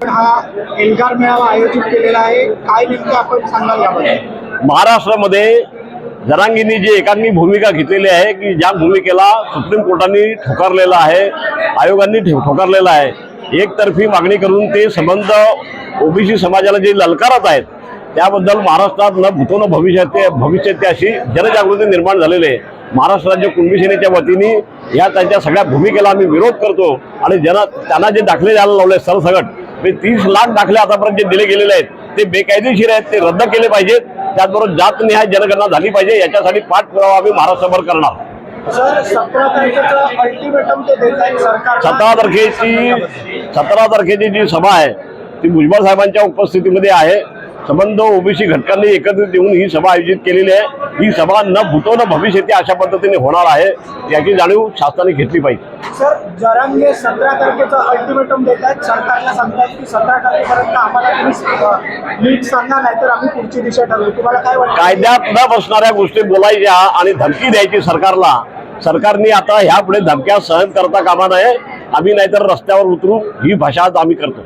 हा एल्गार मेळावा आयोजित केलेला आहे. काय नेमकं आपण सांगाल याबद्दल महाराष्ट्रामध्ये जरांगींनी जी एकांनी भूमिका घेतलेली आहे की ज्या भूमिकेला सुप्रीम कोर्टाने ठोकारलेला आहे आयोगांनी ठोकारलेला आहे एकतर्फी मागणी करून ते संबंध ओबीसी समाजाला जे ललकारत आहेत त्याबद्दल महाराष्ट्रात न भूतो न भविष्यात भविष्यात अशी जनजागृती निर्माण झालेली आहे. महाराष्ट्र राज्य कुणबी सेनेच्या वतीने या त्यांच्या सगळ्या भूमिकेला आम्ही विरोध करतो आणि जना त्यांना जे दाखले द्यायला लावले सरसगट म्हणजे तीस लाख दाखले आतापर्यंत जे दिले गेलेले आहेत ते बेकायदेशीर आहेत ते रद्द केले पाहिजेत. त्याचबरोबर जातनिहाय जनगणना झाली पाहिजे याच्यासाठी पाठपुरावा आम्ही महाराष्ट्रभर करणार. सतरा तारखेची सतरा तारखेची जी सभा आहे ती भुजबळ साहेबांच्या उपस्थितीमध्ये आहे. संबंध ओबीसी घटकांनी एकत्रित येऊन ही सभा आयोजित केलेली आहे. ही सभा न भूतो न भविष्यती अशा पद्धतीने होणार आहे याची जाणीव शासनाने घेतली पाहिजे. सर जरांगे सतरा तारखेचं अल्टिमेटम देत आहेत सरकारला सांगतात की सतरा तारखेपर्यंत आम्हाला नीट सांगा नाही तर आम्ही पुढची दिशा ठरवू. तुम्हाला काय वाटतं? कायद्यात न बसणाऱ्या गोष्टी बोलायच्या आणि धमकी द्यायची सरकारला. सरकारने आता ह्यापुढे धमक्या सहन करता कामा नये. आम्ही नाहीतर रस्त्यावर उतरू. ही भाषा आज आम्ही करतो.